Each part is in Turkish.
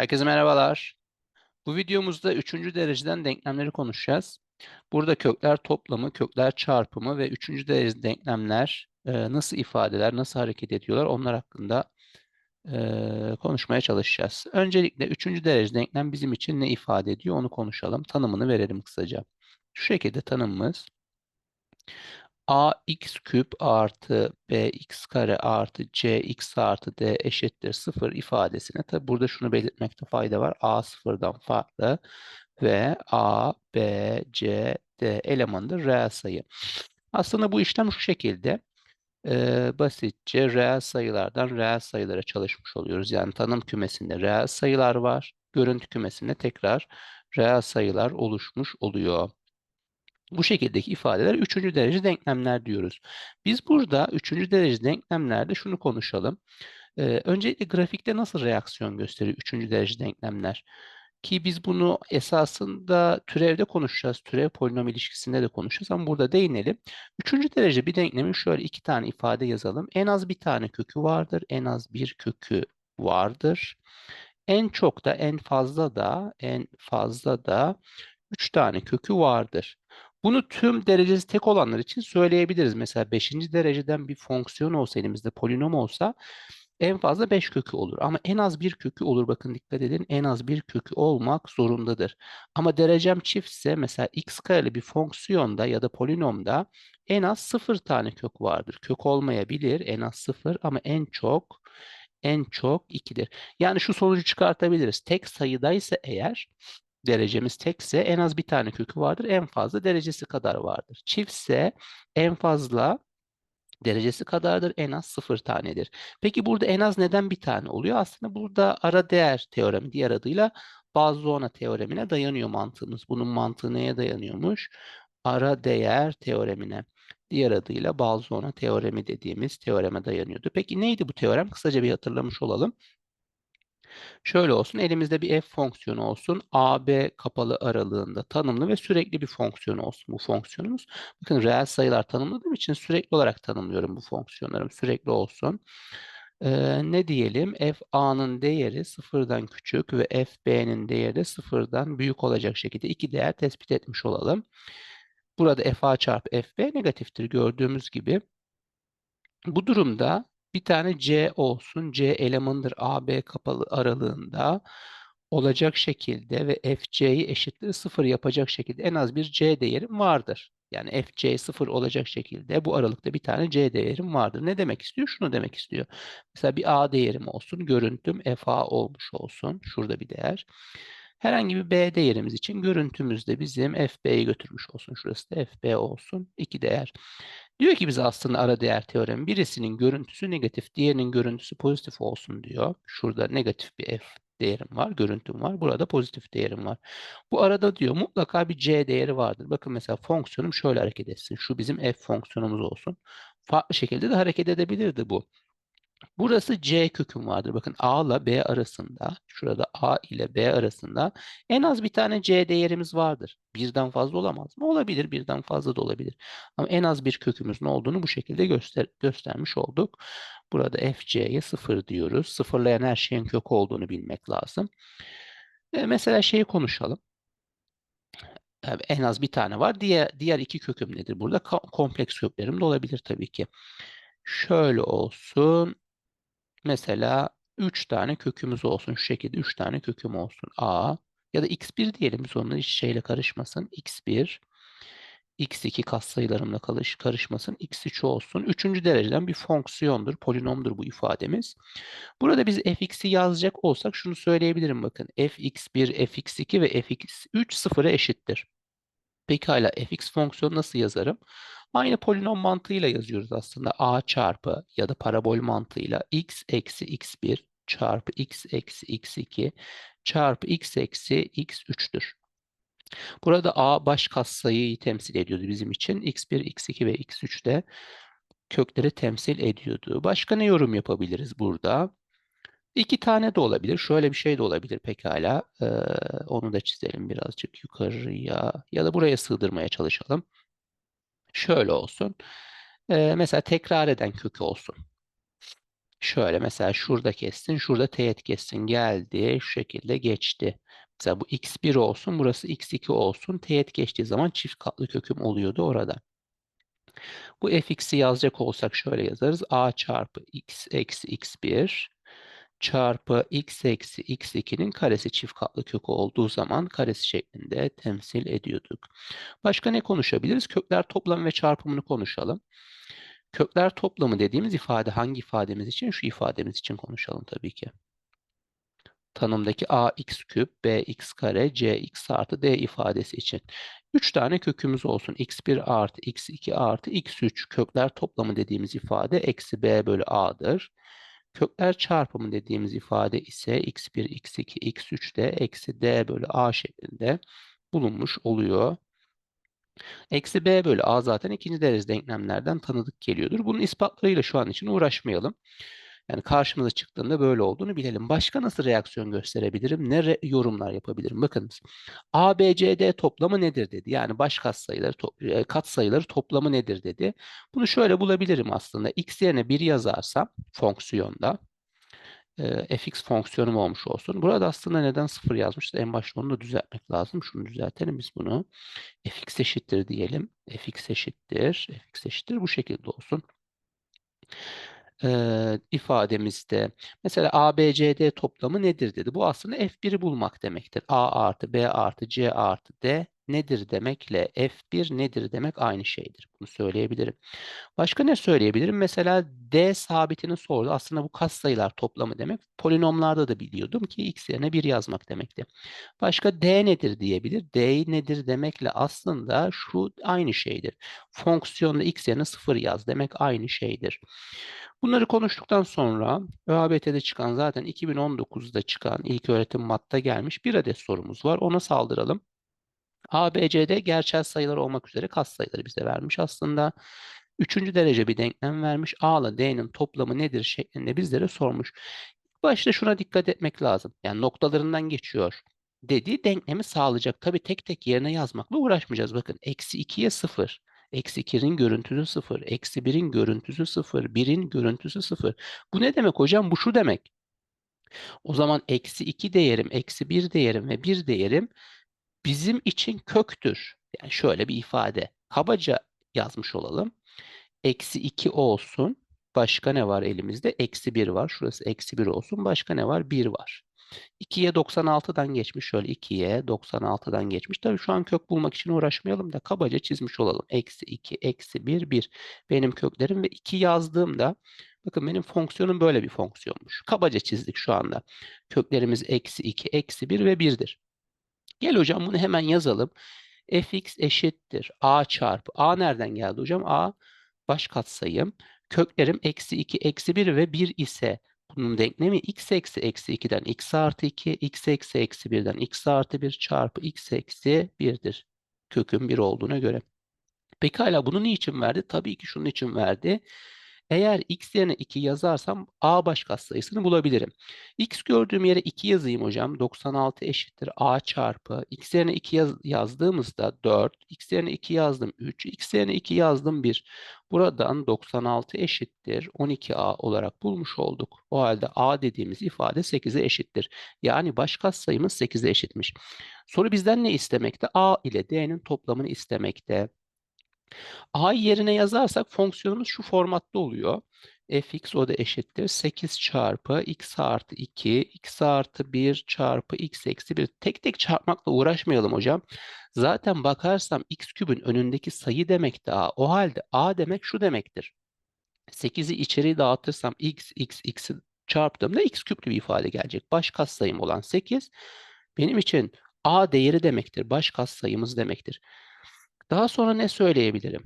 Herkese merhabalar. Bu videomuzda üçüncü dereceden denklemleri konuşacağız. Burada kökler toplamı, kökler çarpımı ve üçüncü derece denklemler e, nasıl ifadeler, nasıl hareket ediyorlar onlar hakkında e, konuşmaya çalışacağız. Öncelikle üçüncü derece denklem bizim için ne ifade ediyor onu konuşalım. Tanımını verelim kısaca. Şu şekilde tanımımız ax küp artı bx kare artı cx artı d eşittir 0 ifadesine tabi burada şunu belirtmekte fayda var. a sıfırdan farklı ve a, b, c, d elemanıdır reel sayı. Aslında bu işlem şu şekilde. Ee, basitçe reel sayılardan reel sayılara çalışmış oluyoruz. Yani tanım kümesinde reel sayılar var. Görüntü kümesinde tekrar reel sayılar oluşmuş oluyor. Bu şekildeki ifadeler üçüncü derece denklemler diyoruz. Biz burada üçüncü derece denklemlerde şunu konuşalım. Ee, öncelikle grafikte nasıl reaksiyon gösteriyor üçüncü derece denklemler? Ki biz bunu esasında türevde konuşacağız. Türev polinom ilişkisinde de konuşacağız ama burada değinelim. Üçüncü derece bir denklemin şöyle iki tane ifade yazalım. En az bir tane kökü vardır. En az bir kökü vardır. En çok da en fazla da en fazla da üç tane kökü vardır. Bunu tüm derecesi tek olanlar için söyleyebiliriz. Mesela 5. dereceden bir fonksiyon olsa elimizde polinom olsa en fazla 5 kökü olur. Ama en az bir kökü olur. Bakın dikkat edin en az bir kökü olmak zorundadır. Ama derecem çiftse mesela x kareli bir fonksiyonda ya da polinomda en az 0 tane kök vardır. Kök olmayabilir en az 0 ama en çok en çok 2'dir. Yani şu sonucu çıkartabiliriz. Tek sayıdaysa eğer derecemiz tekse en az bir tane kökü vardır. En fazla derecesi kadar vardır. Çiftse en fazla derecesi kadardır. En az sıfır tanedir. Peki burada en az neden bir tane oluyor? Aslında burada ara değer teoremi diğer adıyla Balzona teoremine dayanıyor mantığımız. Bunun mantığı neye dayanıyormuş? Ara değer teoremine. Diğer adıyla Balzona teoremi dediğimiz teoreme dayanıyordu. Peki neydi bu teorem? Kısaca bir hatırlamış olalım. Şöyle olsun, elimizde bir f fonksiyonu olsun. a, b kapalı aralığında tanımlı ve sürekli bir fonksiyon olsun bu fonksiyonumuz. Bakın reel sayılar tanımladığım için sürekli olarak tanımlıyorum bu fonksiyonlarım. Sürekli olsun. Ee, ne diyelim? f a'nın değeri sıfırdan küçük ve f b'nin değeri de sıfırdan büyük olacak şekilde iki değer tespit etmiş olalım. Burada f a çarpı f b negatiftir gördüğümüz gibi. Bu durumda bir tane C olsun. C elemandır AB kapalı aralığında olacak şekilde ve FC'yi eşittir sıfır yapacak şekilde en az bir C değerim vardır. Yani FC sıfır olacak şekilde bu aralıkta bir tane C değerim vardır. Ne demek istiyor? Şunu demek istiyor. Mesela bir A değerim olsun. Görüntüm FA olmuş olsun. Şurada bir değer. Herhangi bir B değerimiz için görüntümüzde bizim FB'yi götürmüş olsun. Şurası da FB olsun. iki değer. Diyor ki bize aslında ara değer teoremi birisinin görüntüsü negatif, diğerinin görüntüsü pozitif olsun diyor. Şurada negatif bir f değerim var, görüntüm var. Burada pozitif değerim var. Bu arada diyor mutlaka bir c değeri vardır. Bakın mesela fonksiyonum şöyle hareket etsin. Şu bizim f fonksiyonumuz olsun. Farklı şekilde de hareket edebilirdi bu. Burası C köküm vardır. Bakın A ile B arasında, şurada A ile B arasında en az bir tane C değerimiz vardır. Birden fazla olamaz mı? Olabilir, birden fazla da olabilir. Ama en az bir kökümüzün olduğunu bu şekilde göster göstermiş olduk. Burada FC'ye sıfır diyoruz. Sıfırlayan her şeyin kök olduğunu bilmek lazım. E, mesela şeyi konuşalım. En az bir tane var. Diğer, diğer iki köküm nedir burada? kompleks köklerim de olabilir tabii ki. Şöyle olsun. Mesela 3 tane kökümüz olsun. Şu şekilde 3 tane köküm olsun. A ya da x1 diyelim biz onun hiç şeyle karışmasın. x1 x2 katsayılarımla karış, karışmasın. x3 olsun. Üçüncü dereceden bir fonksiyondur, polinomdur bu ifademiz. Burada biz fx'i yazacak olsak şunu söyleyebilirim bakın. fx1, fx2 ve fx3 sıfıra eşittir. Pekala fx fonksiyonu nasıl yazarım? Aynı polinom mantığıyla yazıyoruz aslında. a çarpı ya da parabol mantığıyla x eksi x1 çarpı x eksi x2 çarpı x eksi x3'tür. Burada a baş katsayıyı temsil ediyordu bizim için. x1, x2 ve x3 de kökleri temsil ediyordu. Başka ne yorum yapabiliriz burada? İki tane de olabilir. Şöyle bir şey de olabilir pekala. Ee, onu da çizelim birazcık yukarıya ya da buraya sığdırmaya çalışalım. Şöyle olsun. Ee, mesela tekrar eden kökü olsun. Şöyle mesela şurada kessin, şurada teğet kessin. Geldi, şu şekilde geçti. Mesela bu x1 olsun, burası x2 olsun. Teğet geçtiği zaman çift katlı köküm oluyordu orada. Bu fx'i yazacak olsak şöyle yazarız. a çarpı x eksi x1 çarpı x eksi x2'nin karesi çift katlı kök olduğu zaman karesi şeklinde temsil ediyorduk. Başka ne konuşabiliriz? Kökler toplamı ve çarpımını konuşalım. Kökler toplamı dediğimiz ifade hangi ifademiz için? Şu ifademiz için konuşalım tabii ki. Tanımdaki ax küp, bx kare, cx artı d ifadesi için. 3 tane kökümüz olsun. x1 artı x2 artı x3 kökler toplamı dediğimiz ifade eksi b bölü a'dır. Kökler çarpımı dediğimiz ifade ise x1, x2, x3 de eksi d bölü a şeklinde bulunmuş oluyor. Eksi b bölü a zaten ikinci derece denklemlerden tanıdık geliyordur. Bunun ispatlarıyla şu an için uğraşmayalım. Yani karşımıza çıktığında böyle olduğunu bilelim. Başka nasıl reaksiyon gösterebilirim? Ne yorumlar yapabilirim? Bakınız. A, B, C, D toplamı nedir dedi. Yani baş katsayıları, to e, katsayıları toplamı nedir dedi. Bunu şöyle bulabilirim aslında. X yerine 1 yazarsam fonksiyonda e, fx fonksiyonum olmuş olsun. Burada aslında neden 0 yazmıştı? En başta onu da düzeltmek lazım. Şunu düzeltelim biz bunu. fx eşittir diyelim. fx eşittir. fx eşittir bu şekilde olsun e, ifademizde mesela A, B, C, D toplamı nedir dedi. Bu aslında F1'i bulmak demektir. A artı B artı C artı D nedir demekle F1 nedir demek aynı şeydir. Bunu söyleyebilirim. Başka ne söyleyebilirim? Mesela D sabitini sordu. Aslında bu katsayılar toplamı demek. Polinomlarda da biliyordum ki x yerine 1 yazmak demekti. Başka D nedir diyebilir. D nedir demekle aslında şu aynı şeydir. Fonksiyonda x yerine 0 yaz demek aynı şeydir. Bunları konuştuktan sonra ÖABT'de çıkan zaten 2019'da çıkan ilk öğretim matta gelmiş bir adet sorumuz var. Ona saldıralım. A, B, C, D gerçel sayılar olmak üzere katsayıları bize vermiş aslında. Üçüncü derece bir denklem vermiş. A ile D'nin toplamı nedir şeklinde bizlere sormuş. Başta şuna dikkat etmek lazım. Yani noktalarından geçiyor dediği denklemi sağlayacak. Tabii tek tek yerine yazmakla uğraşmayacağız. Bakın eksi 2'ye 0. Eksi 2'nin görüntüsü 0. Eksi 1'in görüntüsü 0. 1'in görüntüsü 0. Bu ne demek hocam? Bu şu demek. O zaman eksi 2 değerim, eksi 1 değerim ve 1 değerim bizim için köktür. Yani şöyle bir ifade. Kabaca yazmış olalım. Eksi 2 olsun. Başka ne var elimizde? Eksi 1 var. Şurası eksi 1 olsun. Başka ne var? 1 var. 2'ye 96'dan geçmiş. Şöyle 2'ye 96'dan geçmiş. Tabii şu an kök bulmak için uğraşmayalım da kabaca çizmiş olalım. Eksi 2, eksi 1, 1. Benim köklerim ve 2 yazdığımda bakın benim fonksiyonum böyle bir fonksiyonmuş. Kabaca çizdik şu anda. Köklerimiz eksi 2, eksi 1 ve 1'dir. Gel hocam bunu hemen yazalım. fx eşittir a çarpı. a nereden geldi hocam? a baş katsayım. Köklerim eksi 2, eksi 1 ve 1 ise bunun denklemi x eksi eksi 2'den x artı 2, x eksi eksi 1'den x artı 1 çarpı x eksi 1'dir. Kökün 1 olduğuna göre. Pekala bunu niçin verdi? Tabii ki şunun için verdi. Eğer x yerine 2 yazarsam a baş katsayısını bulabilirim. x gördüğüm yere 2 yazayım hocam. 96 eşittir a çarpı. x yerine 2 yaz yazdığımızda 4. x yerine 2 yazdım 3. x yerine 2 yazdım 1. Buradan 96 eşittir 12a olarak bulmuş olduk. O halde a dediğimiz ifade 8'e eşittir. Yani baş katsayımız 8'e eşitmiş. Soru bizden ne istemekte? a ile d'nin toplamını istemekte. A yerine yazarsak fonksiyonumuz şu formatta oluyor. fx o da eşittir. 8 çarpı x artı 2, x artı 1 çarpı x eksi 1. Tek tek çarpmakla uğraşmayalım hocam. Zaten bakarsam x kübün önündeki sayı demek de a. O halde a demek şu demektir. 8'i içeri dağıtırsam x, x, x'i çarptığımda x küplü bir ifade gelecek. Baş katsayım olan 8 benim için a değeri demektir. Baş katsayımız demektir. Daha sonra ne söyleyebilirim?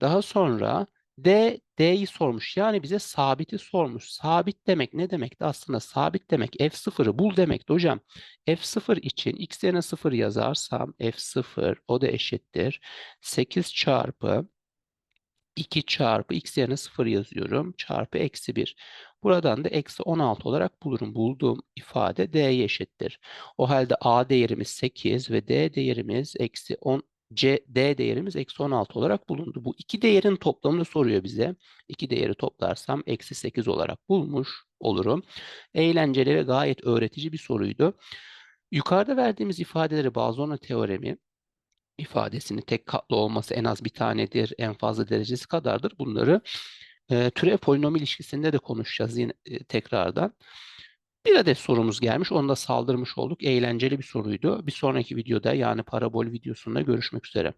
Daha sonra D, D'yi sormuş. Yani bize sabiti sormuş. Sabit demek ne demekti? Aslında sabit demek F0'ı bul demekti hocam. F0 için x yerine 0 yazarsam F0 o da eşittir. 8 çarpı 2 çarpı x yerine 0 yazıyorum. Çarpı eksi 1. Buradan da eksi 16 olarak bulurum. Bulduğum ifade d'ye eşittir. O halde a değerimiz 8 ve d değerimiz eksi 10 C, D değerimiz eksi 16 olarak bulundu. Bu iki değerin toplamını soruyor bize. İki değeri toplarsam eksi 8 olarak bulmuş olurum. Eğlenceli ve gayet öğretici bir soruydu. Yukarıda verdiğimiz ifadeleri Bazona teoremi ifadesinin tek katlı olması en az bir tanedir, en fazla derecesi kadardır. Bunları e, türev polinom ilişkisinde de konuşacağız yine e, tekrardan. Bir adet sorumuz gelmiş. Onu da saldırmış olduk. Eğlenceli bir soruydu. Bir sonraki videoda yani parabol videosunda görüşmek üzere.